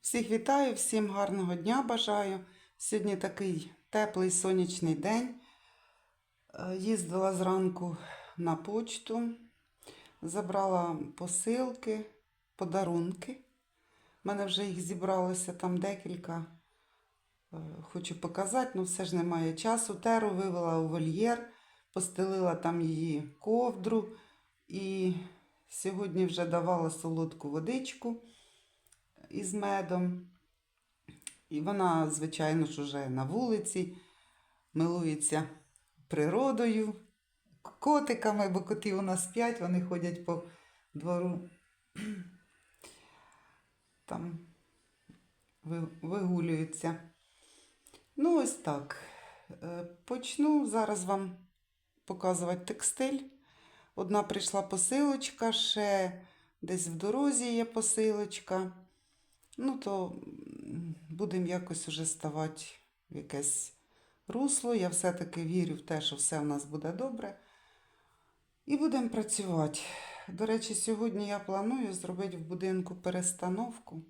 Всіх вітаю, всім гарного дня бажаю. Сьогодні такий теплий сонячний день. Е, Їздила зранку на почту, забрала посилки, подарунки. У мене вже їх зібралося там декілька. Е, Хочу показати, але все ж немає часу. Теру вивела у вольєр, постелила там її ковдру і сьогодні вже давала солодку водичку із медом. І вона, звичайно ж, уже на вулиці, милується природою, котиками, бо коти у нас п'ять, вони ходять по двору. Там ви- вигулюються. Ну, ось так. Е, Почну зараз вам показувати текстиль. Одна прийшла посилочка, ще десь в дорозі є посилочка. Ну, то будемо якось уже ставати в якесь русло. Я все-таки вірю в те, що все в нас буде добре. І будемо працювати. До речі, сьогодні я планую зробити в будинку перестановку.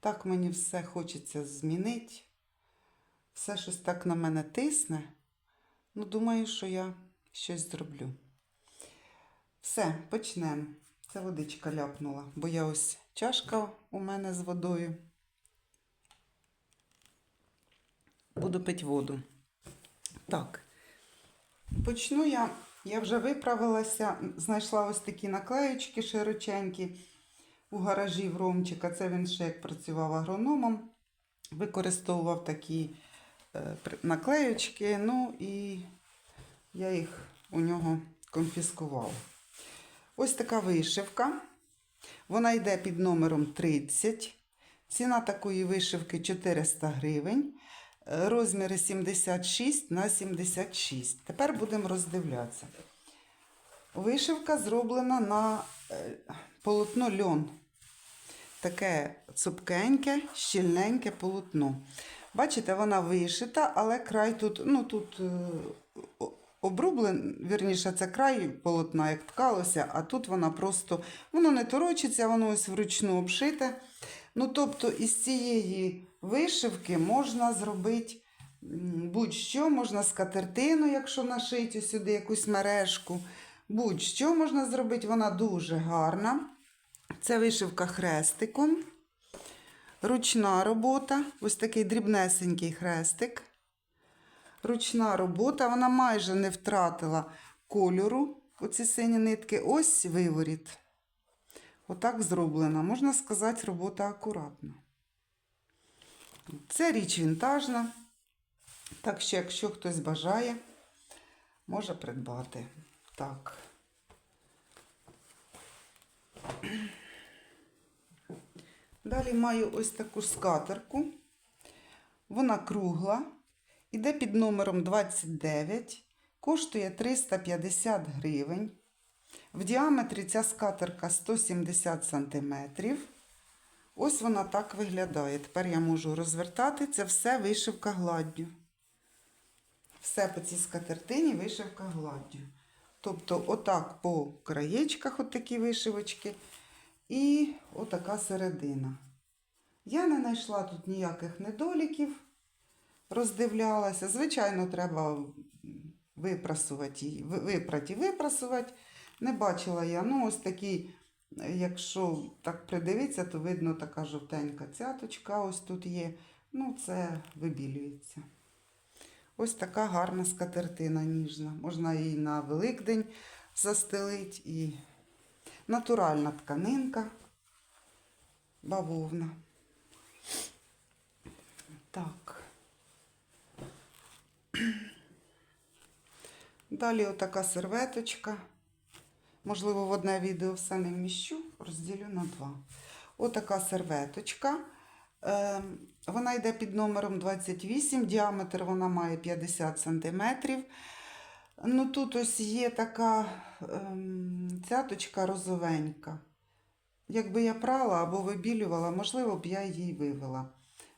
Так мені все хочеться змінити. Все щось так на мене тисне. Ну, думаю, що я щось зроблю. Все, почнемо. Це водичка ляпнула, бо я ось чашка у мене з водою. Буду пити воду. Так. Почну я. Я вже виправилася, знайшла ось такі наклеючки широченькі у гаражі в Ромчика. Це він ще як працював агрономом. Використовував такі е, наклеючки. Ну і я їх у нього конфіскувала. Ось така вишивка. Вона йде під номером 30. Ціна такої вишивки 400 гривень. Е, Розміри 76 на 76. Тепер будемо роздивлятися. Вишивка зроблена на е, полотно льон. Таке цупкеньке, щільненьке полотно. Бачите, вона вишита, але край тут, ну тут е, обрублен, вірніше, це край полотна, як ткалося, а тут вона просто, воно не торочиться, воно ось вручну обшите. Ну, тобто, із цієї вишивки можна зробити будь-що, можна скатертину, якщо нашити сюди якусь мережку. Будь-що можна зробити, вона дуже гарна. Це вишивка хрестиком. Ручна робота, ось такий дрібнесенький хрестик. Ручна робота, вона майже не втратила кольору, оці сині нитки. Ось виворіт. Отак зроблена. Можна сказати, робота акуратна. Це річ вінтажна. Так що, якщо хтось бажає, може придбати. Так. Далі маю ось таку скатерку. Вона кругла. Іде під номером 29. Коштує 350 гривень. В діаметрі ця скатерка 170 см. Ось вона так виглядає. Тепер я можу розвертати. Це все вишивка гладдю. Все по цій скатертині вишивка гладдю. Тобто, отак по краєчках отакі вишивочки. І отака середина. Я не знайшла тут ніяких недоліків, роздивлялася. Звичайно, треба випрасувати її, випрати випрасувати. Не бачила я. Ну, ось такий, якщо так придивитися, то видно така жовтенька цяточка ось тут є. Ну, це вибілюється. Ось така гарна скатертина ніжна. Можна її на Великдень застелити і натуральна тканинка, бавовна. Так. Далі отака серветочка. Можливо, в одне відео все не вміщу, розділю на два. Отака серветочка. Ем, Вона йде під номером 28, діаметр вона має 50 см. Ну, тут ось є така ем, цяточка розовенька. Якби я прала або вибілювала, можливо б я її вивела.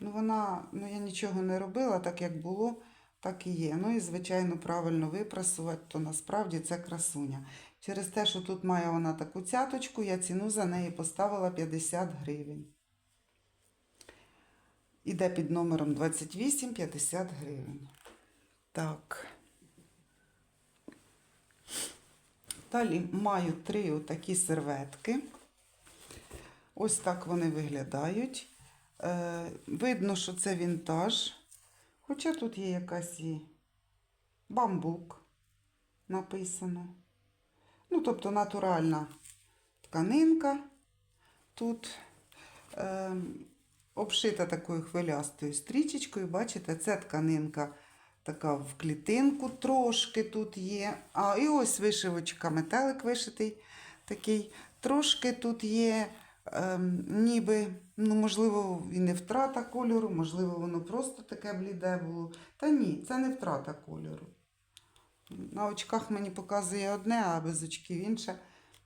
Ну, вона, ну, я нічого не робила, так як було, так і є. Ну і, звичайно, правильно випрасувати, то насправді це красуня. Через те, що тут має вона таку цяточку, я ціну за неї поставила 50 гривень. Іде під номером 28 50 гривень. Так. Далі маю три отакі серветки. Ось так вони виглядають. Е, видно, що це вінтаж. Хоча тут є якась і бамбук написано. Ну, тобто натуральна тканинка тут е, обшита такою хвилястою стрічечкою. Бачите, це тканинка така в клітинку трошки тут є. А і ось вишивочка, метелик вишитий такий. Трошки тут є, ем, ніби, ну, можливо, і не втрата кольору, можливо, воно просто таке бліде було. Та ні, це не втрата кольору. На очках мені показує одне, а без очків інше.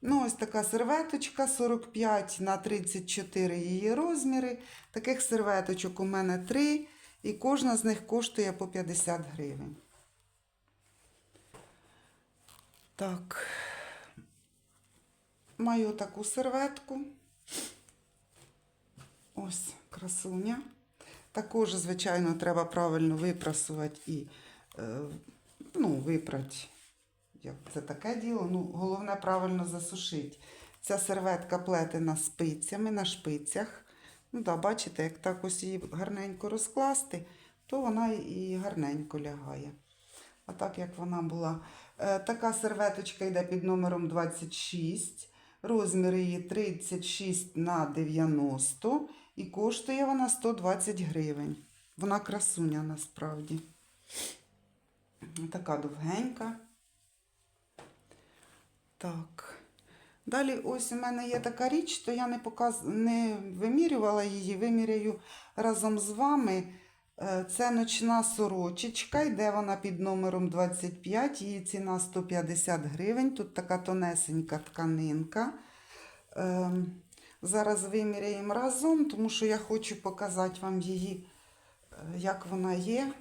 Ну, ось така серветочка 45 на 34 її розміри. Таких серветочок у мене три, і кожна з них коштує по 50 гривень. Так. Маю таку серветку. Ось красуня. Також, звичайно, треба правильно випрасувати і е, ну, випрати. Це таке діло? Ну, головне правильно засушити. Ця серветка плетена спицями на шпицях. Ну так, бачите, як так ось її гарненько розкласти, то вона і гарненько лягає. А так як вона була. Е, така серветочка йде під номером 26. Розмір її 36 на 90 і коштує вона 120 гривень. Вона красуня насправді. Така довгенька. Так. Далі ось у мене є така річ, то я не показ... не вимірювала її, виміряю разом з вами. Е, Це ночна сорочечка, йде вона під номером 25, її ціна 150 гривень. Тут така тонесенька тканинка. Ем, Зараз виміряємо разом, тому що я хочу показати вам її, е, як вона є.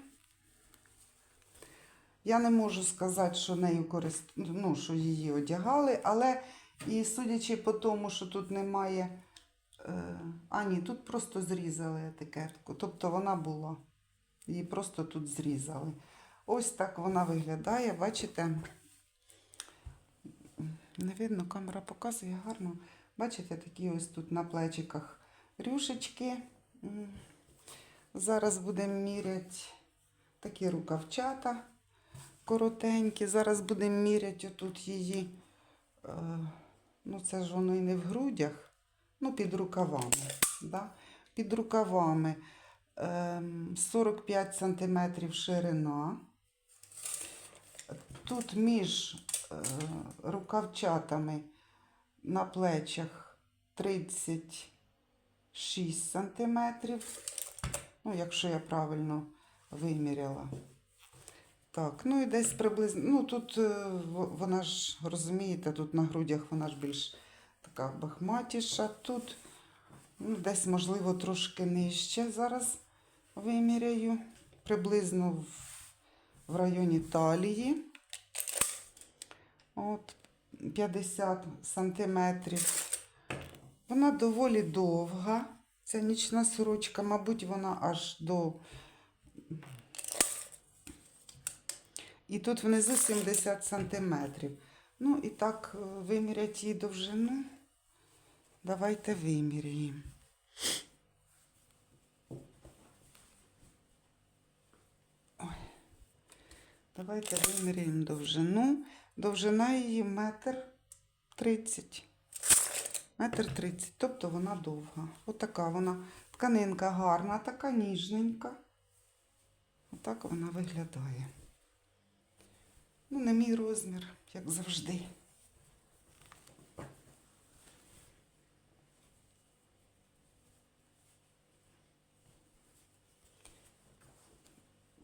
Я не можу сказати, що нею корист... ну, що її одягали, але і судячи по тому, що тут немає. Е... А, ні, тут просто зрізали етикетку. Тобто вона була. Її просто тут зрізали. Ось так вона виглядає, бачите? Не видно, камера показує гарно. Бачите, такі ось тут на плечиках рюшечки. Зараз будемо міряти такі рукавчата коротенькі. Зараз будемо міряти отут її. Е, ну, це ж воно і не в грудях, ну, під рукавами. Да? Під рукавами 45 см ширина. Тут між е, рукавчатами на плечах 36 см. Ну, якщо я правильно виміряла. Так, ну і десь приблизно. Ну тут е, вона ж, розумієте, тут на грудях вона ж більш така бахматіша. Тут ну, десь, можливо, трошки нижче зараз виміряю. Приблизно в, районі талії. От 50 сантиметрів. Вона доволі довга. Ця нічна сорочка, мабуть, вона аж до І тут внизу 70 сантиметрів. Ну і так е, вимірять її довжину. Давайте виміряємо. Давайте виміряємо довжину. Довжина її метр тридцять. Метр тридцять, тобто вона довга. Отака вона. Тканинка гарна, така ніжненька. Отак вона виглядає. Ну, не мій розмір, як завжди.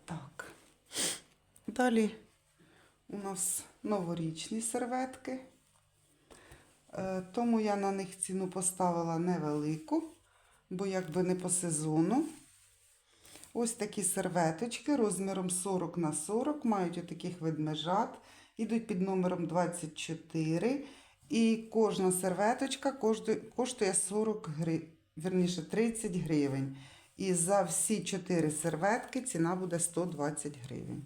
Так. Далі у нас новорічні серветки. Е, Тому я на них ціну поставила невелику, бо якби не по сезону. Ось такі серветочки розміром 40 на 40, мають отаких ведмежат, ідуть під номером 24. І кожна серветочка коштує, коштує 40 гривень, верніше 30 гривень. І за всі 4 серветки ціна буде 120 гривень.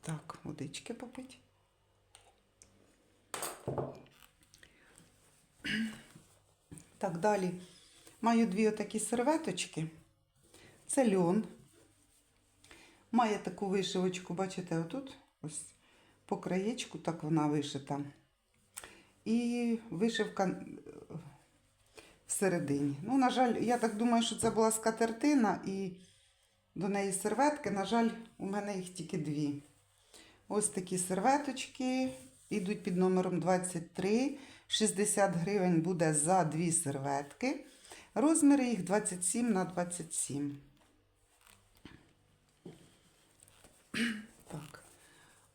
Так, водички попить. Так, далі маю дві отакі серветочки. Це льон. Має таку вишивочку, бачите, отут ось по краєчку, так вона вишита. І вишивка е, всередині. Ну, на жаль, я так думаю, що це була скатертина і до неї серветки. На жаль, у мене їх тільки дві. Ось такі серветочки йдуть під номером 23. 60 гривень буде за дві серветки. Розміри їх 27 на 27. Так.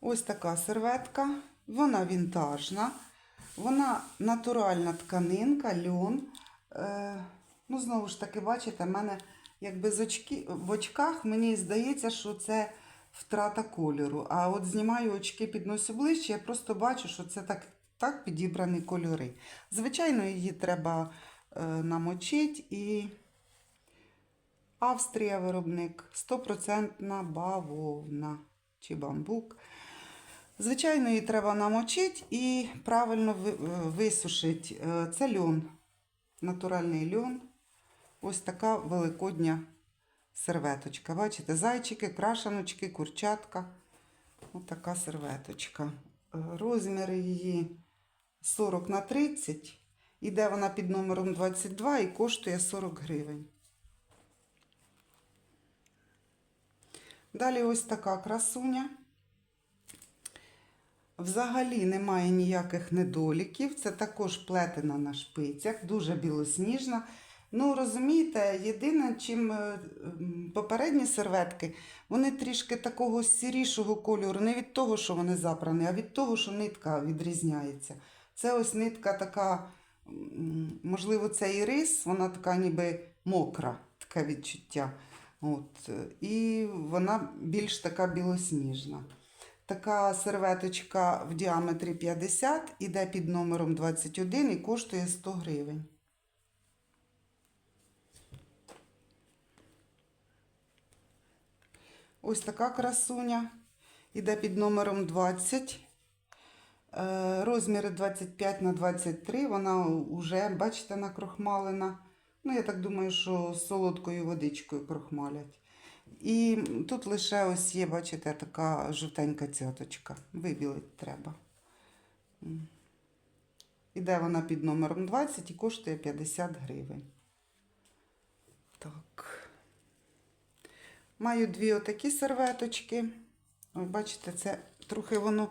Ось така серветка. Вона вінтажна. Вона натуральна тканинка, льон. Е, ну, знову ж таки, бачите, в мене якби з очки, в очках мені здається, що це втрата кольору. А от знімаю очки, підносю ближче, я просто бачу, що це так, так підібрані кольори. Звичайно, її треба е, намочити і Австрія виробник 100% бавовна чи бамбук. Звичайно, її треба намочити і правильно е, висушити. Е, Це льон, натуральний льон. Ось така великодня серветочка. Бачите, зайчики, крашаночки, курчатка. Ось така серветочка. Е, Розміри її 40 на 30. Іде вона під номером 22 і коштує 40 гривень. Далі ось така красуня. Взагалі немає ніяких недоліків. Це також плетена на шпицях, дуже білосніжна. Ну, розумієте, єдине, чим е, попередні серветки, вони трішки такого сірішого кольору, не від того, що вони запрані, а від того, що нитка відрізняється. Це ось нитка така, можливо, це і рис, вона така ніби мокра, таке відчуття. От. І вона більш така білосніжна. Така серветочка в діаметрі 50, іде під номером 21 і коштує 100 гривень. Ось така красуня. Іде під номером 20. Е, Розміри 25 на 23. Вона вже, бачите, накрохмалена. Ну, я так думаю, що солодкою водичкою крохмалять. І тут лише ось є, бачите, така жовтенька цяточка. Вибілить треба. Іде вона під номером 20 і коштує 50 гривень. Так. Маю дві отакі серветочки. Ой, бачите, це трохи воно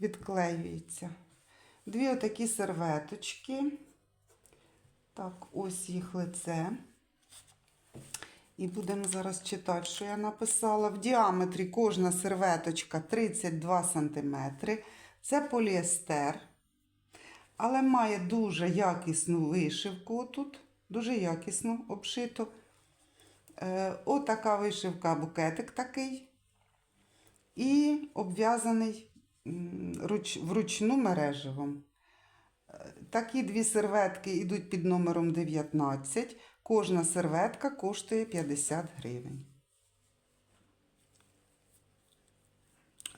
відклеюється. Дві отакі серветочки. Так, ось їх лице. І будемо зараз читати, що я написала. В діаметрі кожна серветочка 32 см. Це поліестер. Але має дуже якісну вишивку тут. Дуже якісно обшито. Е, отака вишивка, букетик такий. І обв'язаний руч, вручну мереживом. Е, Такі дві серветки йдуть під номером 19. Кожна серветка коштує 50 гривень.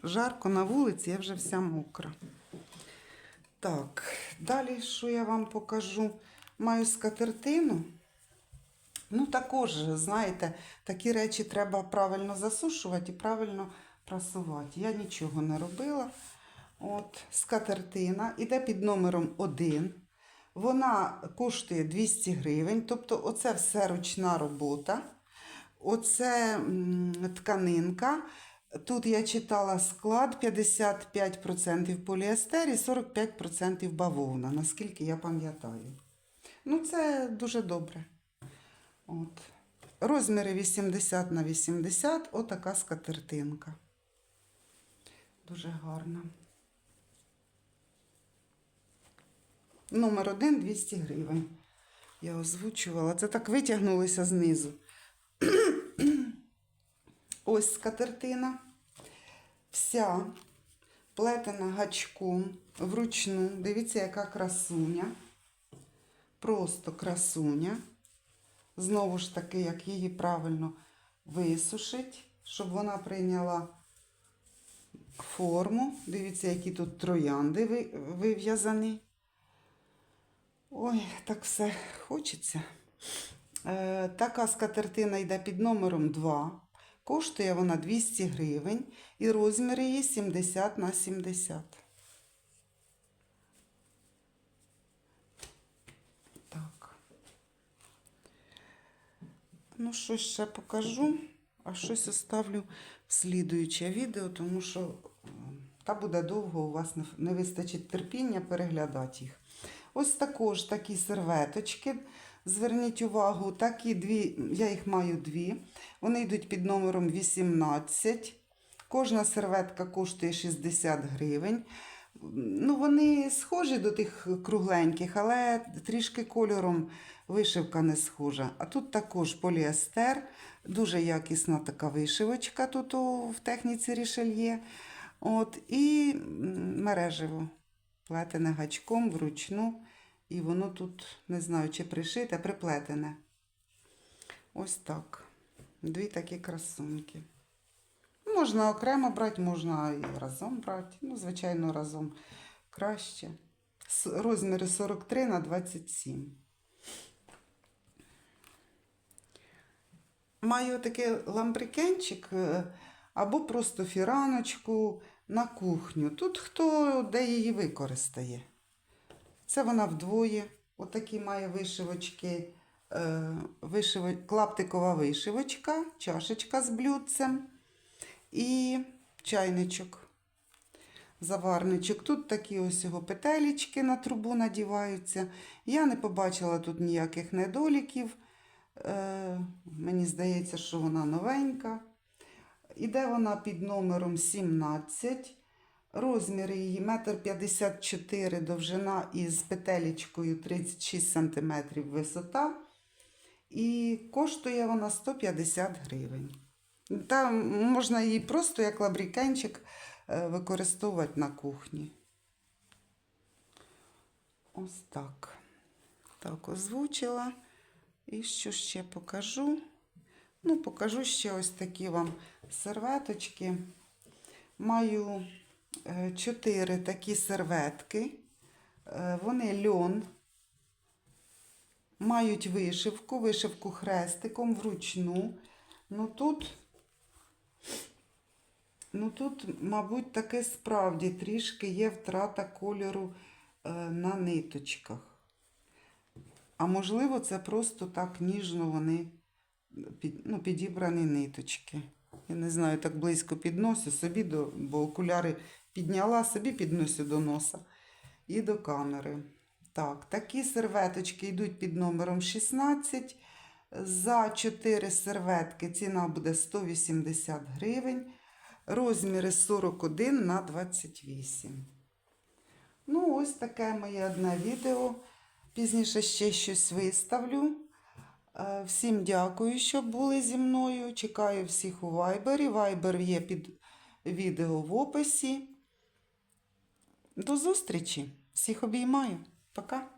Жарко на вулиці, я вже вся мокра. Так, далі, що я вам покажу? Маю скатертину. Ну, також, знаєте, такі речі треба правильно засушувати і правильно прасувати. Я нічого не робила. От, скатертина іде під номером 1. Вона коштує 200 гривень. Тобто, оце все ручна робота. Оце тканинка. Тут я читала склад 55% поліестер і 45% бавовна, наскільки я пам'ятаю. Ну, це дуже добре. От. Розміри 80 на 80, отака скатертинка. Дуже гарна. Номер один 200 гривень. Я озвучувала. Це так витягнулося знизу. Ось скатертина. Вся плетена гачком вручну. Дивіться, яка красуня. Просто красуня. Знову ж таки, як її правильно висушить, щоб вона прийняла форму. Дивіться, які тут троянди вив'язані. Ой, так все хочеться. Е, така скатертина йде під номером 2. Коштує вона 200 гривень і розмір її 70 на 70. Ну, щось ще покажу, а щось оставлю в слідуюче відео, тому що та буде довго, у вас не вистачить терпіння переглядати їх. Ось також такі серветочки. Зверніть увагу, такі дві, я їх маю дві. Вони йдуть під номером 18. Кожна серветка коштує 60 гривень. Ну, вони схожі до тих кругленьких, але трішки кольором вишивка не схожа. А тут також поліестер, дуже якісна така вишивочка тут в техніці рішельє. От, і мережево плетене гачком вручну. І воно тут, не знаю, чи пришите, приплетене. Ось так. Дві такі красунки. Можна окремо брати, можна і разом брати. Ну, звичайно, разом краще. Розміри 43 на 27. Маю такий ламбрикенчик е, або просто фіраночку на кухню. Тут хто де її використає. Це вона вдвоє. Отакі має вишивочки, е, вишиво... клаптикова вишивочка, чашечка з блюдцем і чайничок, заварничок. Тут такі ось його петелечки на трубу надіваються. Я не побачила тут ніяких недоліків. Е, мені здається, що вона новенька. Іде вона під номером 17. Розмір її 1,54 м довжина із петелечкою 36 см висота. І коштує вона 150 гривень. Там можна її просто як лабрікенчик е, використовувати на кухні. Ось так. Так, озвучила. І що ще покажу? Ну, покажу ще ось такі вам серветочки. Маю е, чотири такі серветки. Е, Вони льон. Мають вишивку, вишивку хрестиком вручну. Ну тут, ну тут, мабуть, таке справді трішки є втрата кольору е, на ниточках. А можливо, це просто так ніжно вони під, ну, підібрані ниточки. Я не знаю, так близько підносю собі, до, бо окуляри підняла, собі підносю до носа і до камери. Так, такі серветочки йдуть під номером 16. За 4 серветки ціна буде 180 гривень. Розміри 41 на 28. Ну, ось таке моє одне відео. Пізніше ще щось виставлю. Е, Всім дякую, що були зі мною. Чекаю всіх у Вайбері. Вайбер є під відео в описі. До зустрічі! Всіх обіймаю. Пока!